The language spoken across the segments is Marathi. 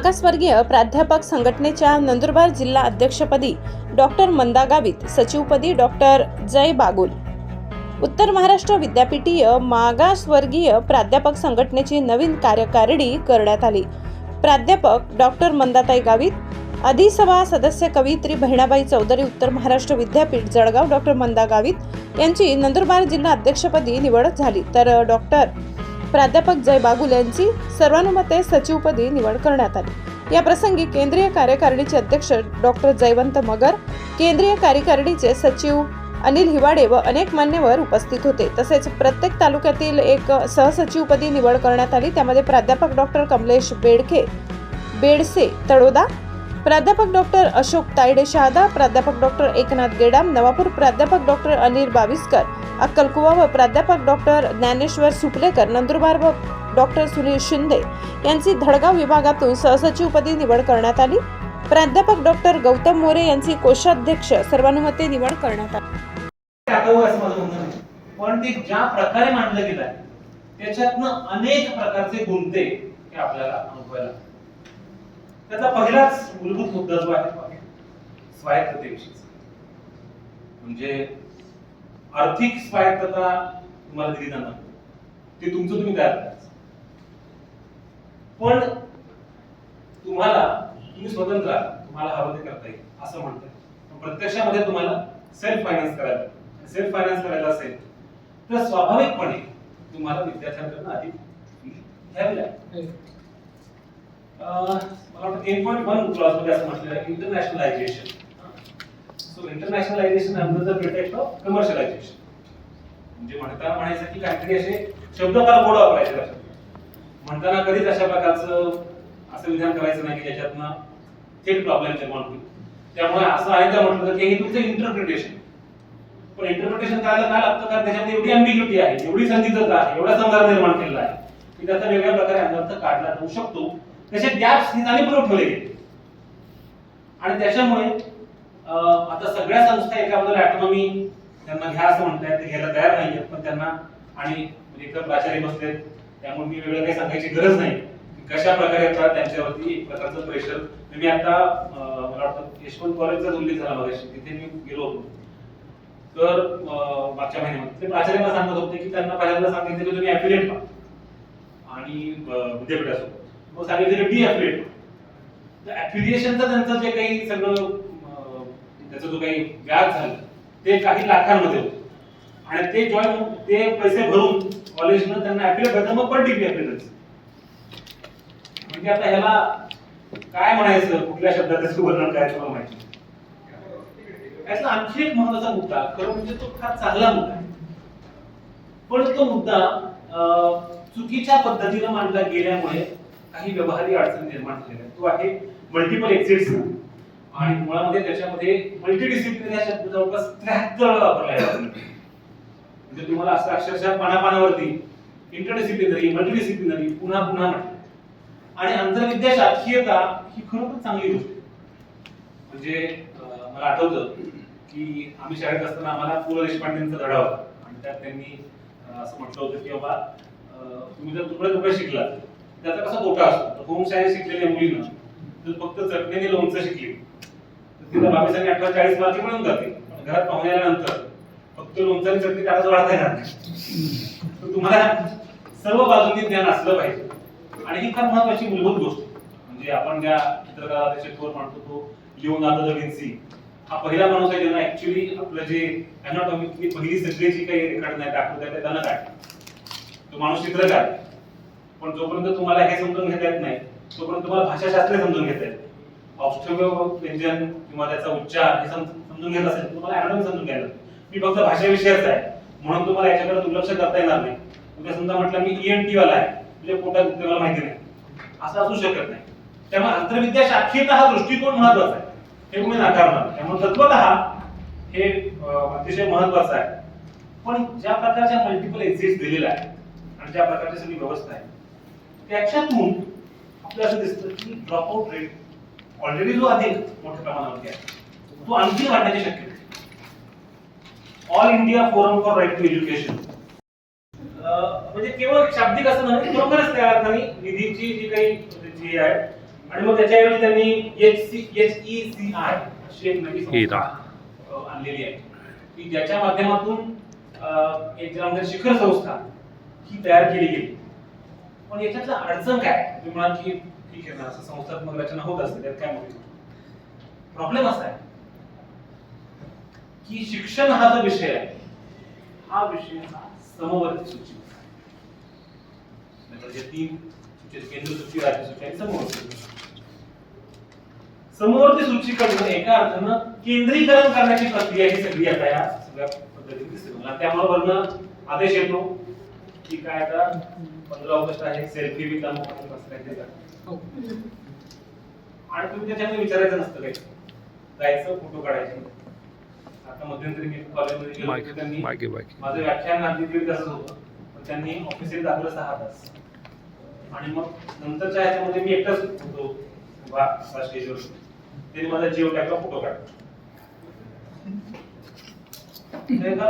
मागासवर्गीय प्राध्यापक संघटनेच्या नंदुरबार जिल्हा अध्यक्षपदी डॉक्टर मंदा गावित सचिवपदी डॉक्टर जय बागुल. उत्तर महाराष्ट्र विद्यापीठीय मागासवर्गीय प्राध्यापक संघटनेची नवीन कार्यकारिणी करण्यात आली. प्राध्यापक डॉक्टर मंदाताई गावित अधिसभा सदस्य कवयित्री बहिणाबाई चौधरी उत्तर महाराष्ट्र विद्यापीठ जळगाव डॉक्टर मंदा गावित यांची नंदुरबार जिल्हा अध्यक्षपदी निवड झाली. तर डॉक्टर प्राध्यापक जय बागुल यांची सर्वानुमते सचिवपदी निवड करण्यात आली. या प्रसंगी केंद्रीय कार्यकारिणीचे अध्यक्ष डॉक्टर जयवंत मगर केंद्रीय कार्यकारिणीचे सचिव अनिल हिवाडे व अनेक मान्यवर उपस्थित होते. तसेच प्रत्येक तालुक्यातील एक सहसचिवपदी निवड करण्यात आली. त्यामध्ये प्राध्यापक डॉक्टर कमलेश बेडखे बेडसे तळोदा प्राध्यापक डॉक्टर अशोक तायडे शहादा प्राध्यापक डॉक्टर एकनाथ गेडाम नवापूर प्राध्यापक डॉक्टर अनिल बाविस्कर अक्कलकुवा व प्राध्यापक डॉक्टर ज्ञानेश्वर सुपलेकर नंदुरबार व डॉक्टर सुनील शिंदे यांची धडगाव विभागातून सहसचिवपदी निवड करण्यात आली. प्राध्यापक डॉक्टर गौतम मोरे यांची कोषाध्यक्ष सर्वानुमते निवड करण्यात आली. पण ते ज्या प्रकारे मांडलं गेलं आहे त्याच्यातनं अनेक प्रकारचे गुंते हे आपल्याला अनुभवायला त्याचा पहिलाच मूलभूत मुद्दा जो आहे स्वायत्ततेविषयी म्हणजे आर्थिक स्वायत्तता तुम्हाला दिली जाणार. ते तुमचं तुम्ही तयार पण तुम्हाला तुम्ही स्वतंत्र आहात. तुम्हाला हवं ते करता येईल असं म्हणताय पण प्रत्यक्षामध्ये तुम्हाला सेल्फ फायनान्स करायला सेल्फ फायनान्स करायला असेल तर स्वाभाविकपणे तुम्हाला विद्यार्थ्यांकडून आधी फी घ्यावी लागेल. मला वाटतं एट पॉईंट वन क्लॉजमध्ये असं म्हटलेलं आहे internationalisation so internationalisation under the pretext of commercialisation म्हणजे म्हणताना म्हणायचं की काहीतरी असे शब्द फार गोड वापरायचे लक्षात म्हणताना कधीच अशा प्रकारचं असं विधान करायचं नाही की ज्याच्यातनं थेट प्रॉब्लेम निर्माण होईल त्यामुळे असं आहे का म्हटलं की हे तुमचं इंटरप्रिटेशन पण इंटरप्रिटेशन करायला काय लागतं? कारण त्याच्यामध्ये एवढी अँबिग्युटी आहे एवढी संदिग्धता आहे एवढा संदर्भ निर्माण केलेला आहे की त्याचा वेगळ्या प्रकारे अनर्थ काढला जाऊ शकतो. तसे गॅप्स ही जाणीवपूर्वक ठेवले गेले. आणि त्याच्यामुळे आता सगळ्या संस्था एकाबद्दल ऑटोनॉमी त्यांना घ्या असं म्हणतायत ते घ्यायला तयार नाहीयेत पण त्यांना आणि म्हणजे लेखक प्राचार्य बसलेत त्यामुळे मी वेगळं काही सांगायची गरज नाही. कशा प्रकारे येतात त्यांच्यावरती एक प्रकारचं प्रेशर मी आता मला वाटतं यशवंत कॉलेजचा उल्लेख झाला मगाशी तिथे मी गेलो होतो. तर मागच्या महिन्यामध्ये. ते प्राचार्यांना मला सांगत होते की त्यांना पहिल्यांदा सांगितलं की तुम्ही ऍफिलिएट पहा. आणि विद्यापीठासोबत. मग सांगितलं की डी ऍफिलिएट तर ऍफिलिएशनचं त्यांचं जे काही सगळं त्याचा जो काही व्याज झालं ते काही लाखांमध्ये होतं. आणि ते जॉईन ते पैसे भरून कॉलेजनं त्यांना ऍफिलिएट व्हायचं मग पण डीपी ऍफिलिएट म्हणजे आता ह्याला काय म्हणायचं? कुठल्या शब्दाचं वर्णन काय तुम्हाला माहिती नाही. आणखी एक महत्त्वाचा मुद्दा खरं म्हणजे तो फार चांगला मुद्दा आहे. पण तो मुद्दा चुकीच्या पद्धतीनं मांडला गेल्यामुळे काही व्यवहारी अडचणी निर्माण झालेल्या तो आहे मल्टिपल एक्झिट्स आणि मुळामध्ये त्याच्यामध्ये मल्टीडिसिप्लिन या शब्द जवळपास त्र्याहत्तर वेळा वापरला आहे. म्हणजे तुम्हाला असं अक्षरशः पानापानावरती इंटरडिसिप्लिनरी मल्टीडिसिप्लिनरी पुन्हा पुन्हा म्हटलं. आणि आंतरविद्या शाखीयता ही खरोखर चांगली गोष्ट आहे. म्हणजे मला आठवतं की आम्ही शाळेत असताना आम्हाला पु ल देशपांडेंचा धडा होता. आणि त्यात त्यांनी असं म्हटलं होतं की बाबा तुम्ही जर तुकडे तुकडे शिकलात त्याचा कसा तोटा असतो? होम शाळेत शिकलेल्या मुलीनं जर फक्त चटणीने लोणचं शिकली. तिथं बावीस आणि अठरा चाळीस मार्क मिळून जाते. पण घरात पाहुणे आल्यानंतर फक्त लोणचाली चटणी त्यालाच वाढता येणार नाही. तर तुम्हाला सर्व बाजूंनी ज्ञान असलं पाहिजे. आणि ही फार महत्वाची मूलभूत गोष्ट. म्हणजे आपण ज्या चित्रकला शेतवर म्हणतो तो लिओनार्डो दा विन्सी हा पहिला माणूस आहे ज्यांना ऍक्च्युली आपलं जे अनॉटॉमिकली पहिली सगळी जी काही रेकॉर्ड नाही दाखवत आहे त्यानं काय तो माणूस चित्रकार पण जोपर्यंत तुम्हाला हे समजून घेता येत नाही तोपर्यंत तुम्हाला भाषाशास्त्र समजून घेता येत औष्ठव्य व्यंजन किंवा त्याचा उच्चार हे समजून घेत असेल तुम्हाला अॅनाटॉमी समजून घ्यायला मी फक्त भाषेविषयीच आहे. म्हणून तुम्हाला याच्याकडे दुर्लक्ष करता येणार नाही. उद्या समजा म्हटलं मी ईएनटी वाला आहे. म्हणजे पोटात तुम्हाला माहिती नाही. असं असू शकत नाही. त्यामुळे आंतरविद्या शाखेत हा दृष्टिकोन महत्त्वाचा आहे. हे तुम्ही नाकारणार? त्यामुळे तत्वत हे अतिशय महत्वाचं आहे. पण ज्या प्रकारच्या मल्टिपल एक्झिट दिलेल्या आहेत आणि ज्या प्रकारची सगळी व्यवस्था आहे त्याच्यातून आपल्याला असं दिसतं की ड्रॉपआउट रेट ऑलरेडी जो आधी मोठ्या प्रमाणावरती आहे. तो आणखी वाढण्याची शक्यता all India forum for right to education म्हणजे केवळ शाब्दिक असं नाही खरोखरच त्या अर्थाने निधीची जी काही जी आहे आणि मग त्याच्याऐवजी त्यांनी H C H E C I अशी एक नवी हिरा. संस्था अ, आणलेली आहे. की ज्याच्या माध्यमातून एक ज्यामध्ये शिखर संस्था ही तयार केली गेली. पण याच्यातलं अडचण काय? तुम्ही म्हणाल की ठीक आहे ना असं संस्थात्मक रचना होत असते त्यात काय मोठी प्रॉब्लेम असा आहे की शिक्षण हा जो विषय आहे हा विषय हा समवर्ती सूची. म्हणजे तीन सूची केंद्र सूची राज्य सूची आणि समवर्ती समवर्ती सूचीकडून एका अर्थानं केंद्रीकरण करण्याची प्रक्रिया ही सगळी आता या सगळ्या पद्धतीने दिसते मला त्यामुळे वरनं आदेश येतो की काय आता पंधरा ऑगस्ट आहे सेल्फी विथ अमुक करा. आणि तुम्ही त्याच्यामध्ये विचारायचं नसतं काही. जायचं फोटो काढायचे. आता मध्यंतरी मी कॉलेजमध्ये गेलो त्यांनी माझं व्याख्यान अगदी दीड तासच होतं पण त्यांनी ऑफिसला दाखवलं सहा तास. आणि मग नंतरच्या ह्याच्यामध्ये मी एकटाच होतो उभा स्टेजवर त्यांनी माझा जिओ टॅगला फोटो काढला.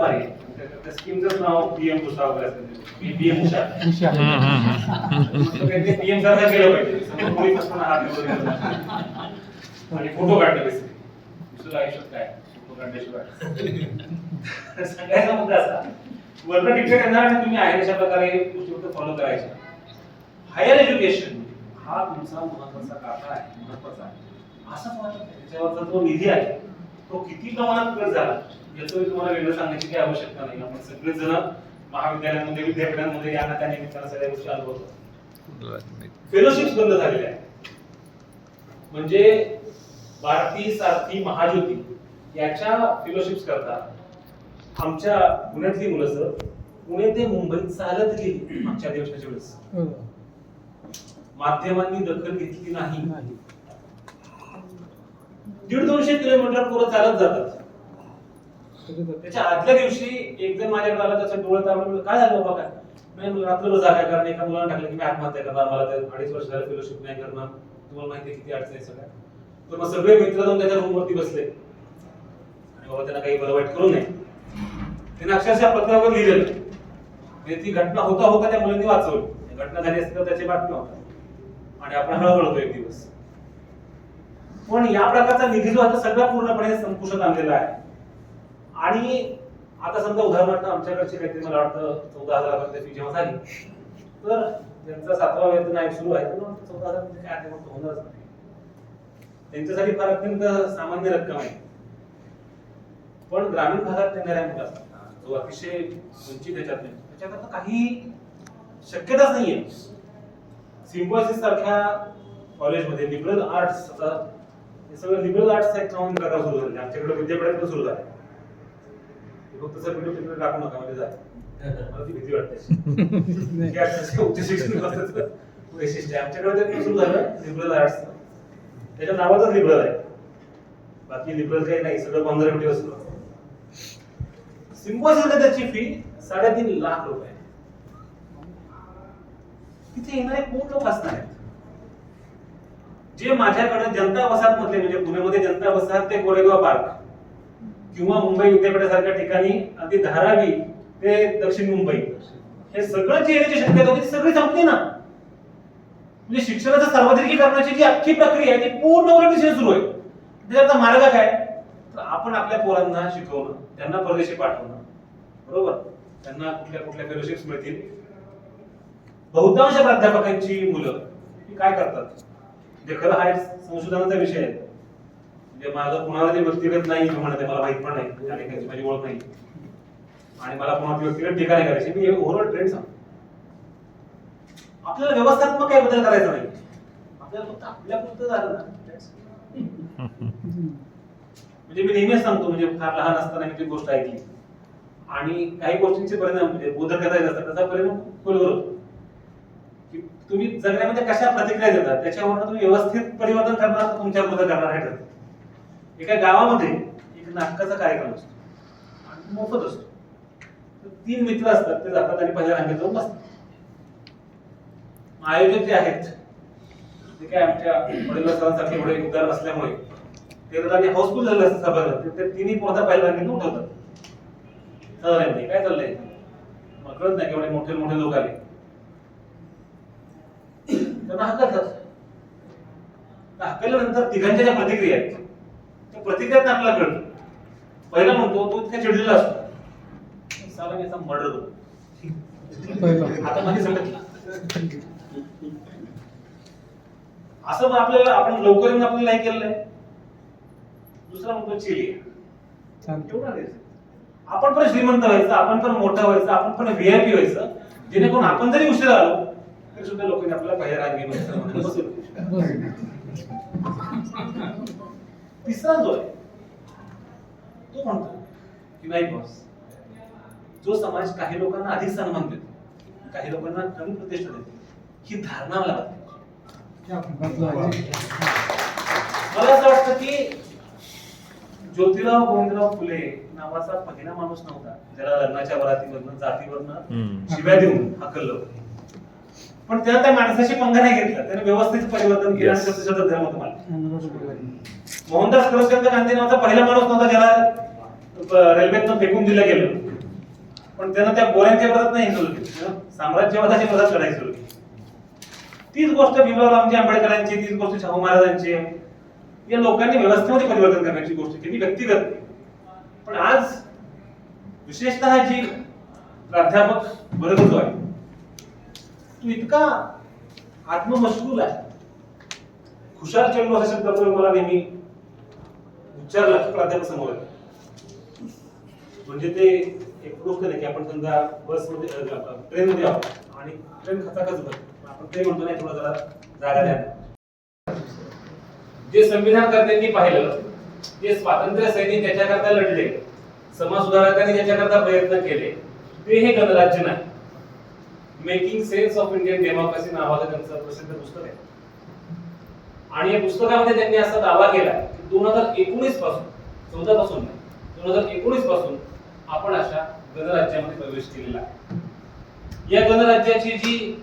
भारी. त्या- त्या स्कीमचं नाव पीएम उषा वगैरे पीएम उषा. ते पीएम सारखं केलं पाहिजे समोर कोणी असताना हात वगैरे केला. आणि फोटो काढले बेसिकली दुसरं आयुष्यात काय फोटो काढल्याशिवाय सगळ्याचा मुद्दा असा वर्ण टिकट येणार आणि तुम्ही आहे अशा प्रकारे गोष्टी फक्त फॉलो करायच्या. हायर एज्युकेशन हा तुमचा महत्त्वाचा काका आहे. महत्त्वाचा आहे. नाही त्याच्यावरचा जो निधी आहे तो किती प्रमाणात खर्च झाला? याचं मी तुम्हाला वेगळं सांगण्याची काही आवश्यकता नाही. आपण सगळेच जण महाविद्यालयांमध्ये विद्यापीठांमध्ये या त्या निमित्तानं सगळ्या गोष्टी अनुभवतो फेलोशिप्स बंद झालेल्या आहेत. म्हणजे भारती सारथी महाज्योती याच्या फेलोशिप्स करता आमच्या पुण्यातली मुलं सर पुणे ते मुंबईत चालत गेली मागच्या दिवसाच्या वेळेस. माध्यमांनी दखल घेतली नाही. दीड दोनशे किलोमीटर पुढे चालत जातात. त्याच्या आदल्या दिवशी एक जण माझ्याकडे आला त्याचं डोळं तावलं म्हणलं, काय झालं बाबा काय? नाही म्हणलं रात्रभर जागा कारण एका मुलाला टाकलं की मी आत्महत्या करणार मला त्या अडीच वर्ष झालं फेलोशिप नाही करणार. तुम्हाला माहिती किती अडचण आहे सगळ्या तर मग सगळे मित्र जाऊन त्याच्या रूमवरती बसले. आणि बाबा त्यांना काही बरं वाईट करू नये. त्याने अक्षरशः पत्रावर लिहिलेलं. म्हणजे ती घटना होता होता त्या मुलांनी वाचवली. घटना झाली असती तर त्याची बातमी होता. आणि आपण हळहळतो एक दिवस. पण या प्रकारचा निधी जो आता सगळा पूर्णपणे संपुष्टात आणलेला आहे. आणि आता समजा उदाहरणार्थ आमच्याकडचे काहीतरी मला वाटतं चौदा हजारापर्यंत फी जेव्हा झाली तर त्यांचा सातवा वेतन आयोग सुरू आहे तर चौदा हजार म्हणजे काय ते होणारच नाही. त्यांच्यासाठी फार अत्यंत सामान्य रक्कम आहे. पण ग्रामीण भागात येणाऱ्या मुलांना जो अतिशय वंचित त्याच्यात नाही त्याच्याकरता काही शक्यताच नाहीये. सिम्बॉसिस सारख्या कॉलेजमध्ये लिबरल आर्ट्स आता हे सगळं लिबरल आर्ट्स एक नवीन प्रकार सुरू झाले आमच्याकडे विद्यापीठात सुरू झाले फक्त सर व्हिडिओ तिकडे टाकू नका म्हणजे जाय मला ती भीती वाटते. हे अक्षरशः उच्च शिक्षण वैशिष्ट्य. आमच्याकडे ते सुरू झालं लिबरल आर्ट्स त्याच्या नावातच लिबरल आहे. बाकी लिबरल काही नाही सगळं सिम्बॉसिसला त्याची फी साडेतीन लाख रुपये. तिथे येणारे कोण लोक असणार आहेत? जे माझ्याकडे जनता वसाहत मधले म्हणजे पुण्यामध्ये जनता वसाहत ते कोरेगाव पार्क. किंवा मुंबई विद्यापीठासारख्या ठिकाणी अगदी धारावी ते दक्षिण मुंबई. हे सगळं जी येण्याची शक्यता होती ती सगळी संपली ना. म्हणजे शिक्षणाचं सार्वजनिकीकरणाची जी अख्खी प्रक्रिया आहे ती पूर्ण उलट दिशेने सुरू आहे. त्याचा मार्ग काय? तर आपण आपल्या पोरांना शिकवणं त्यांना परदेशी पाठवणं. बरोबर? त्यांना कुठल्या कुठल्या फेलोशिप्स मिळतील? बहुतांश प्राध्यापकांची मुलं काय करतात? जे खरं हा एक संशोधनाचा विषय आहे. म्हणजे माझं कुणाला ते व्यक्तिगत नाही म्हणत आहे, मला माहीत पण नाही. म्हणजे माझी ओळख नाही. आणि मला कोणाला व्यक्तिगत टीका नाही करायची. मी ओव्हरऑल ट्रेंड सांग आपल्याला व्यवस्थात्मक काही बदल करायचा नाही. आपल्याला फक्त आपल्या पुरतं झालं ना. म्हणजे मी नेहमीच सांगतो म्हणजे फार लहान असताना मी ती गोष्ट ऐकली. आणि काही गोष्टींचे परिणाम म्हणजे बोधकता येत असतात त्याचा परिणाम खोलवर होतो की तुम्ही जगण्यामध्ये कशा प्रतिक्रिया देतात त्याच्यावर तुम्ही व्यवस्थित परिवर्तन करणार तुमच्या बोध करणार हे ठरतं. एका गावामध्ये एक नाटकाचा कार्यक्रम असतो. आणि मोफत असतो. तर तीन मित्र असतात ते जातात आणि पहिल्या रांगेत जाऊन बसतात. आयोजक जे आहेत ते काय आमच्या वडील एवढे उदार असल्यामुळे ते तर हाऊसफुल झाले असतं सभागृहात. ते- तिन्ही पोहता पहिल्या रांगेत उठवतात सर यांनी काय चाललंय? मग कळत नाही की एवढे मोठे मोठे लोक आले. त्यांना हकलतात हकलल्यानंतर तिघांच्या ज्या प्रतिक्रिया आहेत त्या प्रतिक्रियात आपल्याला कळतं पहिला म्हणतो तो इतका चिडलेला असतो. साला मी याचा मर्डर होतो आता संगत असं मग आपल्याला आपण लवकर येऊन आपल्याला हे केलेलं आहे दुसरा म्हणतो चिली एवढा. आपण पण श्रीमंत व्हायचं आपण पण मोठा व्हायचं आपण पण व्हीआयपी व्हायचं. जेणेकरून आपण जरी उशीर आलो तरी सुद्धा लोकांनी आपल्याला पहिल्या रांगेमध्ये. तिसरा जो आहे तो म्हणतो की नाही बॉस जो समाज काही लोकांना अधिक सन्मान देतो काही लोकांना कमी प्रतिष्ठा देतो ही धारणा मला वाटते मला असं वाटतं की ज्योतिराव गोविंदराव फुले नावाचा पहिला माणूस नव्हता ज्याला लग्नाच्या वरातीमधनं जातीवरनं. शिव्या देऊन हाकललं होतं. पण त्यानं त्या माणसाशी पंगा नाही घेतला त्याने व्यवस्थित परिवर्तन केलं आणि. सत्यशोधक धर्म तुम्हाला मोहनदास करमचंद गांधी नावाचा पहिला माणूस नव्हता ज्याला रेल्वेतनं फेकून दिलं गेलं पण त्यानं त्या गोऱ्यांच्या विरोधात नाही सुरू केली साम्राज्यवादाच्या विरोधात लढाई सुरू केली तीच गोष्ट भीमराव रामजी आंबेडकरांची तीच गोष्ट शाहू महाराजांची. या लोकांनी व्यवस्थेमध्ये परिवर्तन करण्याची गोष्ट केली व्यक्तिगत. पण आज विशेषतः जी प्राध्यापक वर्ग जो आहे तू इतका आत्ममशगूल आहे. खुशाल चेंडू असा शब्द मला नेहमी उच्चारला प्राध्यापक समोर म्हणजे ते एक गोष्ट नाही की आपण समजा बसमध्ये ट्रेन मध्ये आहोत आणि ट्रेन खचाखच होत. आपण ते म्हणतो नाही थोडा जरा जागा द्या. जे संविधानकर्त्यांनी पाहिलं जे स्वातंत्र्य सैनिक त्याच्याकरता लढले समाज सुधारकांनी त्याच्याकरता प्रयत्न केले ते हे गणराज्य नाही. Making sense of Indian democracy नावाचं त्यांचं प्रसिद्ध पुस्तक आहे. आणि या पुस्तकामध्ये त्यांनी असा दावा केला की दोन हजार एकोणीसपासून चौदा पासून नाही दोन हजार एकोणीसपासून आपण अशा गणराज्यामध्ये प्रवेश केलेला आहे. या गणराज्याची जी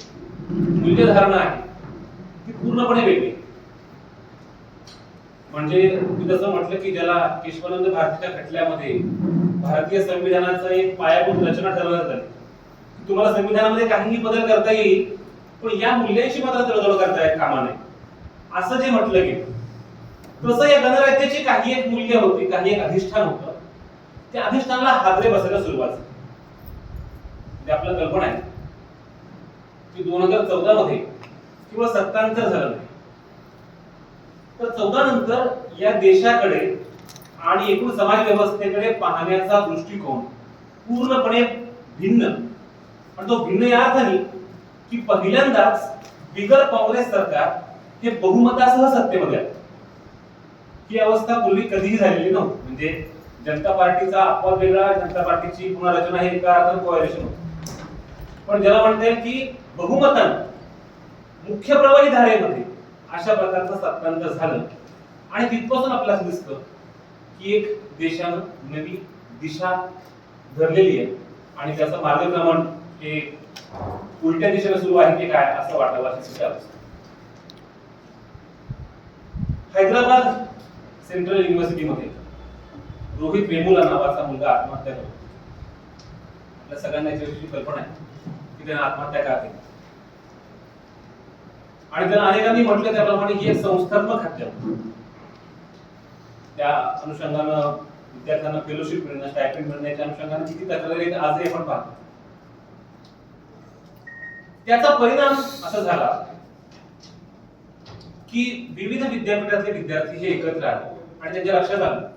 मूल्यधारणा आहे ती पूर्णपणे वेगळी. म्हणजे मी जसं म्हटलं की ज्याला केशवानंद भारतीच्या खटल्यामध्ये भारतीय संविधानाचं एक पायाभूत रचना ठरवण्यात आली. तुम्हाला संविधानामध्ये काहीही बदल करता येईल पण या मूल्यांशी मात्र तडजोड करता येत कामा नये असं जे म्हटलं गेलं. तसं या गणराज्याची काही एक मूल्य होती काही एक अधिष्ठान होतं. त्या अधिष्ठानाला हादरे बसायला सुरुवात झाली. म्हणजे आपलं आपल्याला कल्पना आहे. की दोन हजार चौदा मध्ये किंवा सत्तांतर झालं नाही. तर चौदा नंतर या देशाकडे आणि एकूण समाज व्यवस्थेकडे पाहण्याचा दृष्टिकोन पूर्णपणे भिन्न. आणि तो भिन्न या अर्थाने की पहिल्यांदाच बिगर काँग्रेस सरकार हे बहुमतासह सत्तेमध्ये आलं. ही अवस्था पूर्वी कधीही झालेली नव्हती. म्हणजे जनता पार्टीचा अपवाद वेगळा जनता पार्टीची पुनर्रचना हे एका अर्थात कोalition होतं. पण ज्याला म्हणता येईल की बहुमतान मुख्य प्रवाही धारेमध्ये अशा प्रकारचं सत्तांतर झालं. आणि तिथपासून आपल्याला दिसतं की एक देशानं नवी दिशा धरलेली आहे. आणि त्याचं मार्गक्रमण हे उलट्या दिशेला सुरू आहे की काय असं वाटायला अशी अवस्था? हैदराबाद सेंट्रल युनिव्हर्सिटीमध्ये रोहित वेमुला नावाचा मुलगा आत्महत्या करतो. आपल्या सगळ्यांना याची कल्पना आहे की त्याने आत्महत्या का केली? आणि त्याला अनेकांनी म्हटलं त्याप्रमाणे ही एक संस्थात्मक हत्या. त्या अनुषंगानं विद्यार्थ्यांना फेलोशिप मिळणं स्टायपेंड मिळण्याच्या अनुषंगानं किती तक्रारी आजही आपण पाहतो. त्याचा परिणाम असा झाला की विविध विद्यापीठातले विद्यार्थी हे एकत्र आले. आणि त्यांच्या लक्षात आलं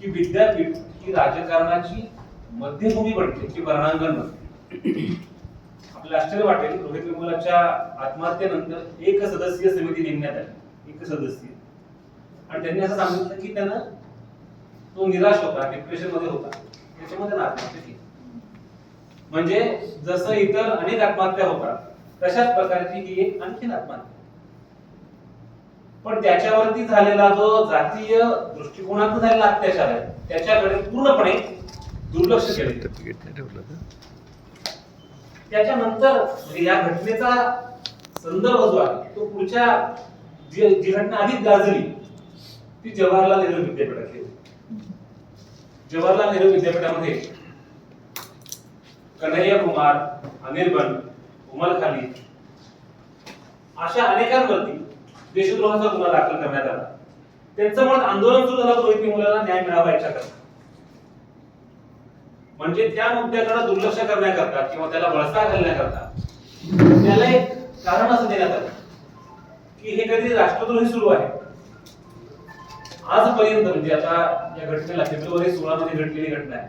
की विद्यापीठ ही राजकारणाची मध्यभूमी बनते की वर्णांगण बनते. आपल्याला आश्चर्य वाटेल रोहित विमलाच्या आत्महत्येनंतर एक सदस्यीय समिती नेमण्यात आली. एक सदस्यीय. आणि त्यांनी असं सांगितलं की त्यानं तो निराश होता डिप्रेशनमध्ये होता. त्याच्यामध्ये आत्महत्या केली. म्हणजे जसं इतर अनेक आत्महत्या होतात तशाच प्रकारची ही एक आणखीन आत्महत्या. पण त्याच्यावरती झालेला जो जातीय दृष्टिकोनातून झालेला अत्याचार आहे त्याच्याकडे पूर्णपणे दुर्लक्ष केले त्याच्यानंतर म्हणजे या घटनेचा संदर्भ जो आहे तो पुढच्या जी जी घटना आधीच गाजली ती जवाहरलाल नेहरू विद्यापीठात जवाहरलाल नेहरू विद्यापीठामध्ये कन्हैया कुमार अनिर्बन उमर खाली. अशा अनेकांवरती देशद्रोहाचा गुन्हा दाखल करण्यात आला. त्यांचं म्हणत आंदोलन सुरू झालं रोहित मुलाला न्याय मिळावा याच्याकरता म्हणजे त्या मुद्द्याकडे दुर्लक्ष करण्याकरता किंवा त्याला बळसा घालण्याकरता त्याला एक कारण असं देण्यात आलं की हे कधी राष्ट्रद्रोही सुरू आहे. आजपर्यंत म्हणजे आता या घटनेला फेब्रुवारी सोळा मध्ये घडलेली घटना आहे.